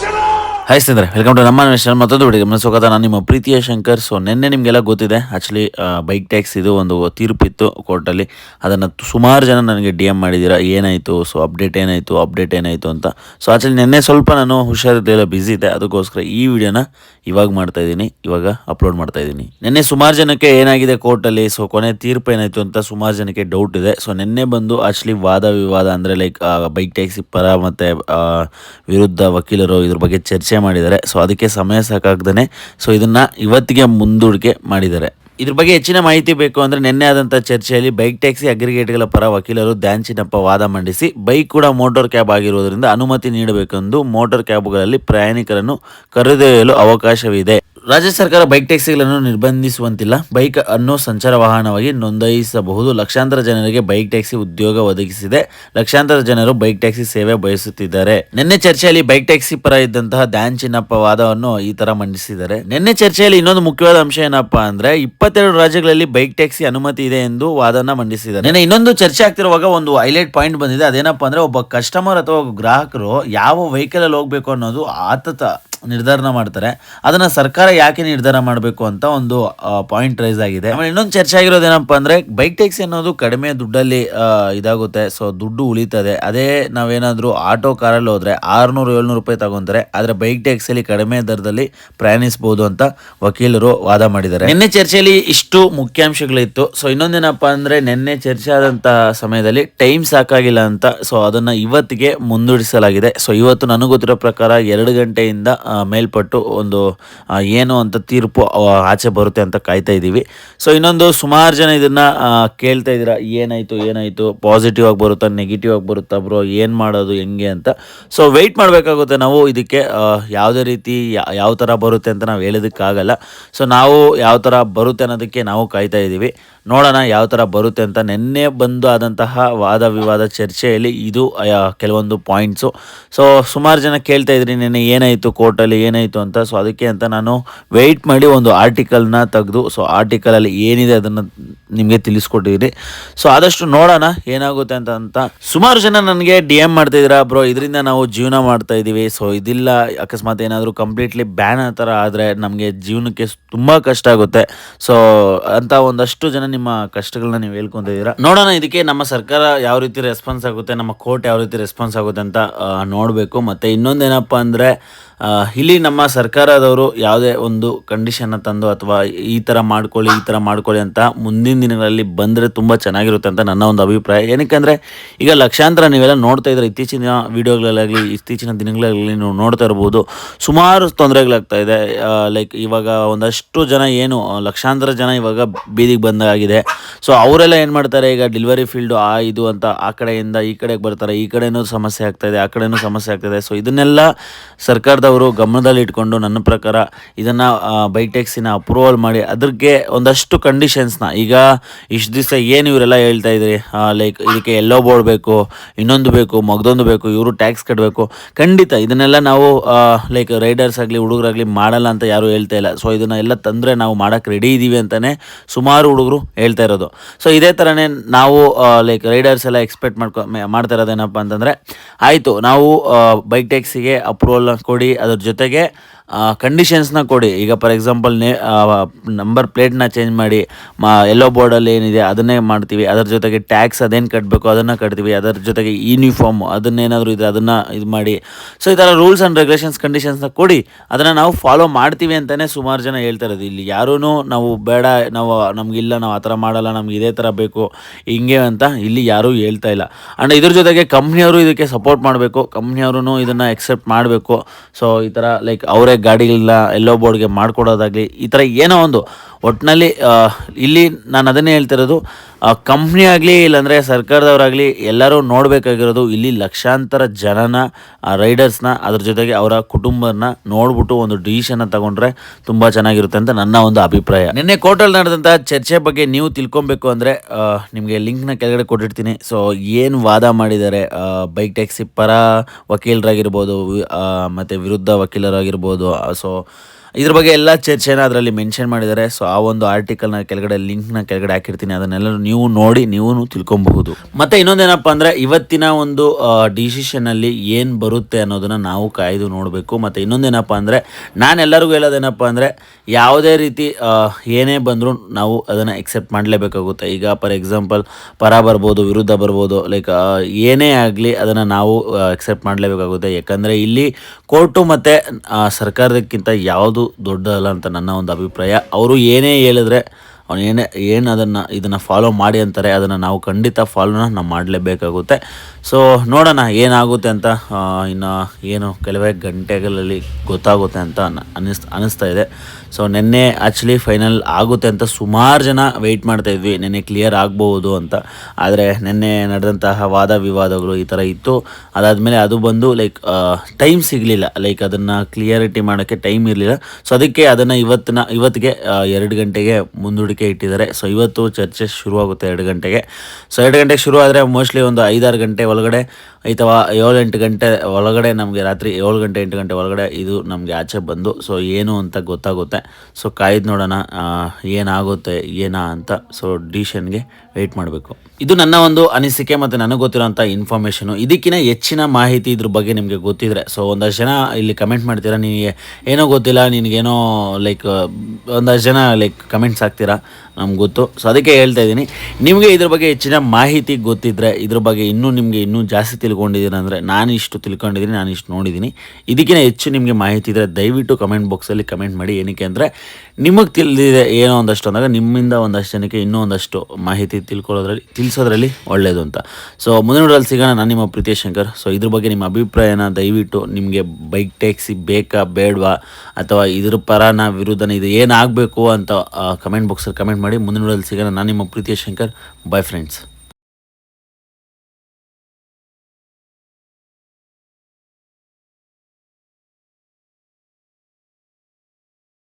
National! Hi ಸ್ನೇಹಿತರೆ welcome to ನಮ್ಮ news ಮತ್ತೊಂದು ವಿಡಿಯೋ ಗಮನ ಸ್ವಾಗತ ನಾನು ನಿಮ್ಮ ಪ್ರೀತಿಯ ಶಂಕರ್. ಸೊ ನಿನ್ನೆ ನಿಮಗೆಲ್ಲ ಗೊತ್ತಿದೆ ಆ್ಯಕ್ಚುಲಿ ಬೈಕ್ ಟ್ಯಾಕ್ಸ್ ಇದು ಒಂದು ತೀರ್ಪಿತ್ತು ಕೋರ್ಟಲ್ಲಿ. ಅದನ್ನು ಸುಮಾರು ಜನ ನನಗೆ ಡಿ ಎಂ ಮಾಡಿದ್ದೀರಾ, ಏನಾಯಿತು ಸೊ ಅಪ್ಡೇಟ್ ಏನಾಯಿತು ಅಪ್ಡೇಟ್ ಏನಾಯಿತು ಅಂತ. ಸೊ ಆ್ಯಕ್ಚುಲಿ ನಿನ್ನೆ ಸ್ವಲ್ಪ ನಾನು ಹುಷಾರಿದ್ದೆಲ್ಲ ಬ್ಯುಸಿ ಇದೆ ಅದಕ್ಕೋಸ್ಕರ ಈ ವಿಡಿಯೋನ ಇವಾಗ ಮಾಡ್ತಾ ಇದ್ದೀನಿ, ಇವಾಗ ಅಪ್ಲೋಡ್ ಮಾಡ್ತಾ ಇದ್ದೀನಿ. ನಿನ್ನೆ ಸುಮಾರು ಜನಕ್ಕೆ ಏನಾಗಿದೆ ಕೋರ್ಟಲ್ಲಿ ಸೊ ಕೊನೆ ತೀರ್ಪು ಏನಾಯಿತು ಅಂತ ಸುಮಾರು ಜನಕ್ಕೆ ಡೌಟ್ ಇದೆ. ಸೊ ನಿನ್ನೆ ಬಂದು ಆ್ಯಕ್ಚುಲಿ ವಾದ ವಿವಾದ ಅಂದರೆ ಲೈಕ್ ಬೈಕ್ ಟ್ಯಾಕ್ಸಿ ಪರ ಮತ್ತು ವಿರುದ್ಧ ವಕೀಲರು ಇದ್ರ ಬಗ್ಗೆ ಚರ್ಚೆ ಮಾಡಿದ್ದಾರೆ. ಸೊ ಅದಕ್ಕೆ ಸಮಯ ಸಾಕಾಗ್ದೇ ಸೊ ಇದನ್ನು ಇವತ್ತಿಗೆ ಮುಂದೂಡಿಕೆ ಮಾಡಿದ್ದಾರೆ. ಇದ್ರ ಬಗ್ಗೆ ಹೆಚ್ಚಿನ ಮಾಹಿತಿ ಬೇಕು ಅಂದರೆ ನಿನ್ನೆ ಆದಂಥ ಚರ್ಚೆಯಲ್ಲಿ ಬೈಕ್ ಟ್ಯಾಕ್ಸಿ ಅಗ್ರಿಗೇಟ್ಗಳ ಪರ ವಕೀಲರು ಧ್ಯಾನ್ ಚಿನ್ನಪ್ಪ ವಾದ ಮಂಡಿಸಿ ಬೈಕ್ ಕೂಡ ಮೋಟಾರ್ ಕ್ಯಾಬ್ ಆಗಿರುವುದರಿಂದ ಅನುಮತಿ ನೀಡಬೇಕೆಂದು ಮೋಟಾರ್ ಕ್ಯಾಬ್ಗಳಲ್ಲಿ ಪ್ರಯಾಣಿಕರನ್ನು ಕರೆದೊಯ್ಯಲು ಅವಕಾಶವಿದೆ. ರಾಜ್ಯ ಸರ್ಕಾರ ಬೈಕ್ ಟ್ಯಾಕ್ಸಿಗಳನ್ನು ನಿರ್ಬಂಧಿಸುವಂತಿಲ್ಲ. ಬೈಕ್ ಅನ್ನು ಸಂಚಾರ ವಾಹನವಾಗಿ ನೋಂದಾಯಿಸಬಹುದು. ಲಕ್ಷಾಂತರ ಜನರಿಗೆ ಬೈಕ್ ಟ್ಯಾಕ್ಸಿ ಉದ್ಯೋಗ ಒದಗಿಸಿದೆ. ಲಕ್ಷಾಂತರ ಜನರು ಬೈಕ್ ಟ್ಯಾಕ್ಸಿ ಸೇವೆ ಬಯಸುತ್ತಿದ್ದಾರೆ. ನಿನ್ನೆ ಚರ್ಚೆಯಲ್ಲಿ ಬೈಕ್ ಟ್ಯಾಕ್ಸಿ ಪರ ಇದ್ದಂತಹ ಧ್ಯಾನ್ ಚಿನ್ನಪ್ಪ ವಾದವನ್ನು ಈ ತರ ಮಂಡಿಸಿದ್ದಾರೆ. ನಿನ್ನೆ ಚರ್ಚೆಯಲ್ಲಿ ಇನ್ನೊಂದು ಮುಖ್ಯವಾದ ಅಂಶ ಏನಪ್ಪ ಅಂದ್ರೆ, ಇಪ್ಪತ್ತೆರಡು ರಾಜ್ಯಗಳಲ್ಲಿ ಬೈಕ್ ಟ್ಯಾಕ್ಸಿ ಅನುಮತಿ ಇದೆ ಎಂದು ವಾದನ ಮಂಡಿಸಿದ್ದಾರೆ. ನಿನ್ನೆ ಇನ್ನೊಂದು ಚರ್ಚೆ ಆಗ್ತಿರುವಾಗ ಒಂದು ಹೈಲೈಟ್ ಪಾಯಿಂಟ್ ಬಂದಿದೆ. ಅದೇನಪ್ಪ ಅಂದ್ರೆ, ಒಬ್ಬ ಕಸ್ಟಮರ್ ಅಥವಾ ಗ್ರಾಹಕರು ಯಾವ ವೆಹಿಕಲ್ ಅಲ್ಲಿ ಹೋಗ್ಬೇಕು ಅನ್ನೋದು ಆತತ ನಿರ್ಧಾರ ಮಾಡ್ತಾರೆ. ಅದನ್ನ ಸರ್ಕಾರ ಯಾಕೆ ನಿರ್ಧಾರ ಮಾಡಬೇಕು ಅಂತ ಒಂದು ಪಾಯಿಂಟ್ ರೈಸ್ ಆಗಿದೆ. ಆಮೇಲೆ ಇನ್ನೊಂದು ಚರ್ಚೆ ಆಗಿರೋದು ಆಗಿರೋದೇನಪ್ಪ ಅಂದ್ರೆ ಬೈಕ್ ಟ್ಯಾಕ್ಸಿ ಅನ್ನೋದು ಕಡಿಮೆ ದುಡ್ಡಲ್ಲಿ ಇದಾಗುತ್ತೆ. ಸೊ ದುಡ್ಡು ಉಳಿತದೆ. ಅದೇ ನಾವೇನಾದರೂ ಆಟೋ ಕಾರಲ್ಲಿ ಹೋದರೆ ಆರುನೂರು, ಏಳ್ನೂರು ರೂಪಾಯಿ ತಗೊಂತಾರೆ. ಆದ್ರೆ ಬೈಕ್ ಟ್ಯಾಕ್ಸಿಯಲ್ಲಿ ಕಡಿಮೆ ದರದಲ್ಲಿ ಪ್ರಯಾಣಿಸಬಹುದು ಅಂತ ವಕೀಲರು ವಾದ ಮಾಡಿದ್ದಾರೆ. ನಿನ್ನೆ ಚರ್ಚೆಯಲ್ಲಿ ಇಷ್ಟು ಮುಖ್ಯಾಂಶಗಳಿತ್ತು. ಸೊ ಇನ್ನೊಂದೇನಪ್ಪ ಅಂದ್ರೆ, ನಿನ್ನೆ ಚರ್ಚೆ ಆದಂತಹ ಸಮಯದಲ್ಲಿ ಟೈಮ್ ಸಾಕಾಗಿಲ್ಲ ಅಂತ. ಸೊ ಅದನ್ನ ಇವತ್ತಿಗೆ ಮುಂದೂಡಿಸಲಾಗಿದೆ. ಸೊ ಇವತ್ತು ನನಗೆ ಗೊತ್ತಿರೋ ಪ್ರಕಾರ ಎರಡು ಗಂಟೆಯಿಂದ ಮೇಲ್ಪಟ್ಟು ಒಂದು ಏನು ಅಂತ ತೀರ್ಪು ಆಚೆ ಬರುತ್ತೆ ಅಂತ ಕಾಯ್ತಾ ಇದ್ದೀವಿ. ಸೊ ಇನ್ನೊಂದು ಸುಮಾರು ಜನ ಇದನ್ನು ಕೇಳ್ತಾ ಇದ್ದೀರಾ, ಏನಾಯಿತು ಏನಾಯಿತು ಪಾಸಿಟಿವ್ ಆಗಿ ಬರುತ್ತಾ ನೆಗೆಟಿವ್ ಆಗಿ ಬರುತ್ತಾ ಬ್ರೋ ಏನು ಮಾಡೋದು, ಹೆಂಗೆ ಅಂತ. ಸೊ ವೆಯ್ಟ್ ಮಾಡಬೇಕಾಗುತ್ತೆ ನಾವು ಇದಕ್ಕೆ ಯಾವುದೇ ರೀತಿ ಯಾವ ಥರ ಬರುತ್ತೆ ಅಂತ ನಾವು ಹೇಳೋದಕ್ಕಾಗಲ್ಲ. ಸೊ ನಾವು ಯಾವ ಥರ ಬರುತ್ತೆ ಅನ್ನೋದಕ್ಕೆ ನಾವು ಕಾಯ್ತಾ ಇದ್ದೀವಿ. ನೋಡೋಣ ಯಾವ ಥರ ಬರುತ್ತೆ ಅಂತ ನಿನ್ನೆ ಬಂದು ಆದಂತಹ ವಾದ ವಿವಾದ ಚರ್ಚೆಯಲ್ಲಿ ಇದು ಕೆಲವೊಂದು ಪಾಯಿಂಟ್ಸು ಸೊ ಸುಮಾರು ಜನ ಕೇಳ್ತಾ ಇದ್ರಿ, ನಿನ್ನೆ ಏನಾಯಿತು, ಕೋರ್ಟಲ್ಲಿ ಏನಾಯಿತು ಅಂತ. ಸೊ ಅದಕ್ಕೆ ಅಂತ ನಾನು ವೆಯ್ಟ್ ಮಾಡಿ ಒಂದು ಆರ್ಟಿಕಲ್ನ ತೆಗೆದು ಸೊ ಆರ್ಟಿಕಲಲ್ಲಿ ಏನಿದೆ ಅದನ್ನು ನಿಮಗೆ ತಿಳಿಸ್ಕೊಟ್ಟಿದ್ದೀನಿ ಸೊ ಆದಷ್ಟು ನೋಡೋಣ ಏನಾಗುತ್ತೆ ಅಂತ ಅಂತ. ಸುಮಾರು ಜನ ನನಗೆ ಡಿ ಎಂ ಮಾಡ್ತಿದ್ದೀರಾ ಬ್ರೋ ಇದರಿಂದ ನಾವು ಜೀವನ ಮಾಡ್ತಾ ಇದ್ದೀವಿ. ಸೊ ಇದಿಲ್ಲ, ಅಕಸ್ಮಾತ್ ಏನಾದರೂ ಕಂಪ್ಲೀಟ್ಲಿ ಬ್ಯಾನ್ ಆ ಥರ ಆದರೆ ನಮಗೆ ಜೀವನಕ್ಕೆ ತುಂಬ ಕಷ್ಟ ಆಗುತ್ತೆ. ಸೊ ಅಂತ ಒಂದಷ್ಟು ಜನ ನಿಮ್ಮ ಕಷ್ಟಗಳನ್ನ ನೀವು ಹೇಳ್ಕೊಂತಿದ್ದೀರಾ ನೋಡೋಣ, ಇದಕ್ಕೆ ನಮ್ಮ ಸರ್ಕಾರ ಯಾವ ರೀತಿ ರೆಸ್ಪಾನ್ಸ್ ಆಗುತ್ತೆ, ನಮ್ಮ ಕೋರ್ಟ್ ಯಾವ ರೀತಿ ರೆಸ್ಪಾನ್ಸ್ ಆಗುತ್ತೆ ಅಂತ ನೋಡಬೇಕು. ಮತ್ತು ಇನ್ನೊಂದೇನಪ್ಪ ಅಂದರೆ ಇಲ್ಲಿ ನಮ್ಮ ಸರ್ಕಾರದವರು ಯಾವುದೇ ಒಂದು ಕಂಡೀಷನ್ನ ತಂದು ಅಥವಾ ಈ ಥರ ಮಾಡ್ಕೊಳ್ಳಿ, ಈ ಥರ ಮಾಡ್ಕೊಳ್ಳಿ ಅಂತ ಮುಂದಿನ ದಿನಗಳಲ್ಲಿ ಬಂದರೆ ತುಂಬ ಚೆನ್ನಾಗಿರುತ್ತೆ ಅಂತ ನನ್ನ ಒಂದು ಅಭಿಪ್ರಾಯ. ಏನಕ್ಕೆ ಈಗ ಲಕ್ಷಾಂತರ ನೀವೆಲ್ಲ ನೋಡ್ತಾ ಇದ್ರೆ ಇತ್ತೀಚಿನ ವಿಡಿಯೋಗಳಲ್ಲಾಗಲಿ, ಇತ್ತೀಚಿನ ದಿನಗಳಲ್ಲಿ ನೀವು ನೋಡ್ತಾ ಇರ್ಬೋದು. ಸುಮಾರು ತೊಂದರೆಗಳಾಗ್ತಾ ಇದೆ. ಲೈಕ್ ಇವಾಗ ಒಂದಷ್ಟು ಜನ ಏನು, ಲಕ್ಷಾಂತರ ಜನ ಇವಾಗ ಬೀದಿಗೆ ಬಂದಾಗಿದೆ. ಸೊ ಅವರೆಲ್ಲ ಏನು ಮಾಡ್ತಾರೆ, ಈಗ ಡೆಲಿವರಿ ಫೀಲ್ಡು ಆ, ಇದು ಅಂತ ಆ ಕಡೆಯಿಂದ ಈ ಕಡೆಗೆ ಬರ್ತಾರೆ, ಈ ಕಡೆನೂ ಸಮಸ್ಯೆ ಆಗ್ತಾ ಇದೆ, ಆ ಕಡೆನೂ ಸಮಸ್ಯೆ ಆಗ್ತಾ ಇದೆ. ಸೊ ಇದನ್ನೆಲ್ಲ ಸರ್ಕಾರದವರು ಗಮನದಲ್ಲಿ ಇಟ್ಕೊಂಡು ನನ್ನ ಪ್ರಕಾರ ಇದನ್ನು ಬೈಟೆಕ್ಸಿನ ಅಪ್ರೂವಲ್ ಮಾಡಿ ಅದಕ್ಕೆ ಒಂದಷ್ಟು ಕಂಡೀಷನ್ಸ್ನ ಈಗ ಇಷ್ಟು ದಿವಸ ಏನು ಇವರೆಲ್ಲ ಹೇಳ್ತಾ ಇದ್ರಿ? ಲೈಕ್ ಇದಕ್ಕೆ ಎಲ್ಲೋ ಬೋರ್ಡ್ ಬೇಕು, ಇನ್ನೊಂದು ಬೇಕು, ಮಗದೊಂದು ಬೇಕು, ಇವರು ಟ್ಯಾಕ್ಸ್ ಕಟ್ಟಬೇಕು ಖಂಡಿತ ಇದನ್ನೆಲ್ಲ ನಾವು ಲೈಕ್ ರೈಡರ್ಸ್ ಆಗಲಿ, ಹುಡುಗರಾಗಲಿ ಮಾಡಲ್ಲ ಅಂತ ಯಾರು ಹೇಳ್ತಾ ಇಲ್ಲ. ಸೊ ಇದನ್ನ ಎಲ್ಲ ತಂದರೆ ನಾವು ಮಾಡೋಕ್ಕೆ ರೆಡಿ ಇದ್ದೀವಿ ಅಂತಲೇ ಸುಮಾರು ಹುಡುಗರು ಹೇಳ್ತಾ ಇರೋದು. ಸೊ ಇದೇ ಥರನೇ ನಾವು ಲೈಕ್ ರೈಡರ್ಸ್ ಎಲ್ಲ ಎಕ್ಸ್ಪೆಕ್ಟ್ ಮಾಡ್ಕೊ ಮಾಡ್ತಾ ಇರೋದೇನಪ್ಪ ಅಂತಂದರೆ ಆಯಿತು ನಾವು ಬೈಕ್ ಟ್ಯಾಕ್ಸಿಗೆ ಅಪ್ರೂವಲ್ ಕೊಡಿ ಅದ್ರ ಜೊತೆಗೆ ಕಂಡೀಷನ್ಸ್ನ ಕೊಡಿ. ಈಗ ಫಾರ್ ಎಕ್ಸಾಂಪಲ್ ನೇ ನಂಬರ್ ಪ್ಲೇಟ್ನ ಚೇಂಜ್ ಮಾಡಿ, ಮಾ ಎಲ್ಲೋ ಬೋರ್ಡಲ್ಲಿ ಏನಿದೆ ಅದನ್ನೇ ಮಾಡ್ತೀವಿ. ಅದರ ಜೊತೆಗೆ ಟ್ಯಾಕ್ಸ್ ಅದೇನು ಕಟ್ಟಬೇಕು ಅದನ್ನು ಕಟ್ತೀವಿ. ಅದರ ಜೊತೆಗೆ ಯೂನಿಫಾರ್ಮ್ ಅದನ್ನೇನಾದರೂ ಇದೆ ಅದನ್ನು ಇದು ಮಾಡಿ. ಸೊ ಈ ಥರ ರೂಲ್ಸ್ ಆ್ಯಂಡ್ ರೆಗ್ಯುಲೇಷನ್ಸ್ ಕಂಡೀಷನ್ಸ್ನ ಕೊಡಿ. ಅದನ್ನು ನಾವು ಫಾಲೋ ಮಾಡ್ತೀವಿ ಅಂತಲೇ ಸುಮಾರು ಜನ ಹೇಳ್ತಾ ಇರೋದು. ಇಲ್ಲಿ ಯಾರೂ ನಾವು ಬೇಡ, ನಾವು, ನಮಗಿಲ್ಲ, ನಾವು ಆ ಥರ ಮಾಡಲ್ಲ, ನಮ್ಗೆ ಇದೇ ಥರ ಬೇಕು, ಹಿಂಗೆ ಅಂತ ಇಲ್ಲಿ ಯಾರೂ ಹೇಳ್ತಾ ಇಲ್ಲ. ಆ್ಯಂಡ್ ಇದ್ರ ಜೊತೆಗೆ ಕಂಪ್ನಿಯವರು ಇದಕ್ಕೆ ಸಪೋರ್ಟ್ ಮಾಡಬೇಕು. ಕಂಪ್ನಿಯವರು ಇದನ್ನು ಎಕ್ಸೆಪ್ಟ್ ಮಾಡಬೇಕು. ಸೊ ಈ ಥರ ಲೈಕ್ ಅವರೇ ಗಾಡಿಗಳನ್ನ ಎಲ್ಲೋ ಬೋರ್ಡ್ಗೆ ಮಾಡಿಕೊಡೋದಾಗಲಿ ಈ ಥರ ಏನೋ ಒಂದು ಒಟ್ಟಿನಲ್ಲಿ ಇಲ್ಲಿ ನಾನು ಅದನ್ನೇ ಹೇಳ್ತಿರೋದು ಕಂಪ್ನಿ ಆಗಲಿ ಇಲ್ಲಾಂದರೆ ಸರ್ಕಾರದವರಾಗಲಿ ಎಲ್ಲರೂ ನೋಡಬೇಕಾಗಿರೋದು ಇಲ್ಲಿ ಲಕ್ಷಾಂತರ ಜನನ ರೈಡರ್ಸ್ನ ಅದ್ರ ಜೊತೆಗೆ ಅವರ ಕುಟುಂಬನ ನೋಡ್ಬಿಟ್ಟು ಒಂದು ಡಿಸಿಷನ್ನ ತಗೊಂಡ್ರೆ ತುಂಬ ಚೆನ್ನಾಗಿರುತ್ತೆ ಅಂತ ನನ್ನ ಒಂದು ಅಭಿಪ್ರಾಯ. ನಿನ್ನೆ ಕೋರ್ಟಲ್ಲಿ ನಡೆದಂಥ ಚರ್ಚೆ ಬಗ್ಗೆ ನೀವು ತಿಳ್ಕೊಬೇಕು ಅಂದರೆ ನಿಮಗೆ ಲಿಂಕ್ನ ಕೆಳಗಡೆ ಕೊಟ್ಟಿರ್ತೀನಿ. ಸೊ ಏನು ವಾದ ಮಾಡಿದ್ದಾರೆ ಬೈಕ್ ಟ್ಯಾಕ್ಸಿ ಪರ ವಕೀಲರಾಗಿರ್ಬೋದು ಮತ್ತು ವಿರುದ್ಧ ವಕೀಲರಾಗಿರ್ಬೋದು ಸೊ ಇದ್ರ ಬಗ್ಗೆ ಎಲ್ಲ ಚರ್ಚೆನ ಅದರಲ್ಲಿ ಮೆನ್ಷನ್ ಮಾಡಿದ್ದಾರೆ ಸೊ ಆ ಒಂದು ಆರ್ಟಿಕಲ್ನ ಕೆಳಗಡೆ ಲಿಂಕ್ನ ಕೆಳಗಡೆ ಹಾಕಿರ್ತೀನಿ ಅದನ್ನೆಲ್ಲ ನೀವು ನೋಡಿ ನೀವು ತಿಳ್ಕೊಬಹುದು. ಮತ್ತೆ ಇನ್ನೊಂದೇನಪ್ಪ ಅಂದರೆ, ಇವತ್ತಿನ ಒಂದು ಡಿಸಿಷನಲ್ಲಿ ಏನು ಬರುತ್ತೆ ಅನ್ನೋದನ್ನ ನಾವು ಕಾಯ್ದು ನೋಡಬೇಕು. ಮತ್ತು ಇನ್ನೊಂದೇನಪ್ಪ ಅಂದರೆ, ನಾನೆಲ್ಲರಿಗೂ ಹೇಳೋದೇನಪ್ಪ ಅಂದರೆ, ಯಾವುದೇ ರೀತಿ ಏನೇ ಬಂದರೂ ನಾವು ಅದನ್ನು ಎಕ್ಸೆಪ್ಟ್ ಮಾಡಲೇಬೇಕಾಗುತ್ತೆ. ಈಗ ಫಾರ್ ಎಕ್ಸಾಂಪಲ್ ಪರ ಬರ್ಬೋದು, ವಿರುದ್ಧ ಬರ್ಬೋದು ಲೈಕ್ ಏನೇ ಆಗಲಿ ಅದನ್ನು ನಾವು ಎಕ್ಸೆಪ್ಟ್ ಮಾಡಲೇಬೇಕಾಗುತ್ತೆ. ಯಾಕಂದರೆ ಇಲ್ಲಿ ಕೋರ್ಟು ಮತ್ತು ಸರ್ಕಾರದಕ್ಕಿಂತ ಯಾವುದು ದೊಡ್ಡದಲ್ಲ ಅಂತ ನನ್ನ ಒಂದು ಅಭಿಪ್ರಾಯ. ಅವರು ಏನೇ ಹೇಳಿದ್ರೆ ಅವ್ನು ಏನೇ ಏನು ಅದನ್ನು ಇದನ್ನು ಫಾಲೋ ಮಾಡಿ ಅಂತಾರೆ, ಅದನ್ನು ನಾವು ಖಂಡಿತ ಫಾಲೋನ ನಾವು ಮಾಡಲೇಬೇಕಾಗುತ್ತೆ. ಸೊ ನೋಡೋಣ ಏನಾಗುತ್ತೆ ಅಂತ ಇನ್ನು ಏನು ಕೆಲವೇ ಗಂಟೆಗಳಲ್ಲಿ ಗೊತ್ತಾಗುತ್ತೆ ಅಂತ ಅನ್ನಿಸ್ ಅನಿಸ್ತಾ ಇದೆ. ಸೊ ನಿನ್ನೆ ಆ್ಯಕ್ಚುಲಿ ಫೈನಲ್ ಆಗುತ್ತೆ ಅಂತ ಸುಮಾರು ಜನ ವೆಯ್ಟ್ ಮಾಡ್ತಾ ಇದ್ವಿ. ನಿನ್ನೆ ಕ್ಲಿಯರ್ ಆಗ್ಬೋದು ಅಂತ. ಆದರೆ ನಿನ್ನೆ ನಡೆದಂತಹ ವಾದ ವಿವಾದಗಳು ಈ ಥರ ಇತ್ತು. ಅದಾದಮೇಲೆ ಅದು ಬಂದು ಲೈಕ್ ಟೈಮ್ ಸಿಗಲಿಲ್ಲ. ಲೈಕ್ ಅದನ್ನು ಕ್ಲಿಯರಿಟಿ ಮಾಡೋಕ್ಕೆ ಟೈಮ್ ಇರಲಿಲ್ಲ. ಸೊ ಅದಕ್ಕೆ ಅದನ್ನು ಇವತ್ತಿನ ಇವತ್ತಿಗೆ ಎರಡು ಗಂಟೆಗೆ ಮುಂದೂಡಿಕೆ ಇಟ್ಟಿದ್ದಾರೆ. ಸೊ ಇವತ್ತು ಚರ್ಚೆ ಶುರುವಾಗುತ್ತೆ ಎರಡು ಗಂಟೆಗೆ. ಸೊ ಎರಡು ಗಂಟೆಗೆ ಶುರು ಆದರೆ ಮೋಸ್ಟ್ಲಿ ಒಂದು ಐದಾರು ಗಂಟೆ ಒಳಗಡೆ ಅಥವಾ ಏಳು ಎಂಟು ಗಂಟೆ ಒಳಗಡೆ ನಮಗೆ ರಾತ್ರಿ ಏಳು ಗಂಟೆ, ಎಂಟು ಗಂಟೆ ಒಳಗಡೆ ಇದು ನಮಗೆ ಆಚೆ ಬಂದು. ಸೊ ಏನು ಅಂತ ಗೊತ್ತಾಗುತ್ತೆ. ಸೊ ಕಾಯ್ದು ನೋಡೋಣ ಏನಾಗುತ್ತೆ, ಏನಾ ಅಂತ. ಸೊ ಡಿಸಿಷನ್ಗೆ ವೆಯ್ಟ್ ಮಾಡಬೇಕು. ಇದು ನನ್ನ ಒಂದು ಅನಿಸಿಕೆ ಮತ್ತು ನನಗೆ ಗೊತ್ತಿರೋಂಥ ಇನ್ಫಾರ್ಮೇಷನು ಇದಕ್ಕಿಂತ ಹೆಚ್ಚಿನ ಮಾಹಿತಿ ಇದ್ರ ಬಗ್ಗೆ ನಿಮಗೆ ಗೊತ್ತಿದ್ರೆ. ಸೊ ಒಂದಷ್ಟು ಜನ ಇಲ್ಲಿ ಕಮೆಂಟ್ ಮಾಡ್ತೀರಾ? ನಿನಗೆ ಏನೋ ಗೊತ್ತಿಲ್ಲ, ನಿನಗೇನೋ ಲೈಕ್ ಒಂದಷ್ಟು ಜನ ಲೈಕ್ ಕಮೆಂಟ್ಸ್ ಹಾಕ್ತೀರಾ? ನಮ್ಗೆ ಗೊತ್ತು. ಸೊ ಅದಕ್ಕೆ ಹೇಳ್ತಾ ಇದ್ದೀನಿ. ನಿಮಗೆ ಇದ್ರ ಬಗ್ಗೆ ಹೆಚ್ಚಿನ ಮಾಹಿತಿ ಗೊತ್ತಿದ್ದರೆ ಇದ್ರ ಬಗ್ಗೆ ಇನ್ನೂ ನಿಮಗೆ ಇನ್ನೂ ಜಾಸ್ತಿ ತಿಳ್ಕೊಂಡಿದ್ದೀನಿ ಅಂದರೆ ನಾನು ಇಷ್ಟು ತಿಳ್ಕೊಂಡಿದ್ದೀನಿ, ನಾನು ಇಷ್ಟು ನೋಡಿದ್ದೀನಿ. ಇದಕ್ಕಿಂತ ಹೆಚ್ಚು ನಿಮಗೆ ಮಾಹಿತಿ ಇದ್ದರೆ ದಯವಿಟ್ಟು ಕಮೆಂಟ್ ಬಾಕ್ಸಲ್ಲಿ ಕಮೆಂಟ್ ಮಾಡಿ. ಏನಕ್ಕೆ ಅಂದರೆ ನಿಮಗೆ ತಿಳಿದಿದೆ ಏನೋ ಒಂದಷ್ಟು ಅಂದಾಗ ನಿಮ್ಮಿಂದ ಒಂದಷ್ಟು ಜನಕ್ಕೆ ಇನ್ನೂ ಒಂದಷ್ಟು ಮಾಹಿತಿ ತಿಳ್ಕೊಳ್ಳೋದ್ರಲ್ಲಿ ತಿಳಿಸೋದ್ರಲ್ಲಿ ಒಳ್ಳೆಯದು ಅಂತ. ಸೊ ಮುಂದಿನ ನೋಡಲ್ಲಿ ಸಿಗೋಣ ನಾನು ನಿಮ್ಮ ಪ್ರೀತೇಶ್ ಶಂಕರ್. ಸೊ ಇದ್ರ ಬಗ್ಗೆ ನಿಮ್ಮ ಅಭಿಪ್ರಾಯನ ದಯವಿಟ್ಟು ನಿಮಗೆ ಬೈಕ್ ಟ್ಯಾಕ್ಸಿ ಬೇಕಾ, ಬೇಡವಾ? ಅಥವಾ ಇದ್ರ ಪರನ ವಿರುದ್ಧನ ಇದು ಏನಾಗಬೇಕು ಅಂತ ಕಮೆಂಟ್ ಬಾಕ್ಸಲ್ಲಿ ಕಮೆಂಟ್ ಮಾಡಿ. ಮುಂದಿನ ನೋಡಲ್ಲಿ ಸಿಗೋಣ ನಾನು ನಿಮ್ಮ ಪ್ರೀತಿಯ ಶಂಕರ್. By friends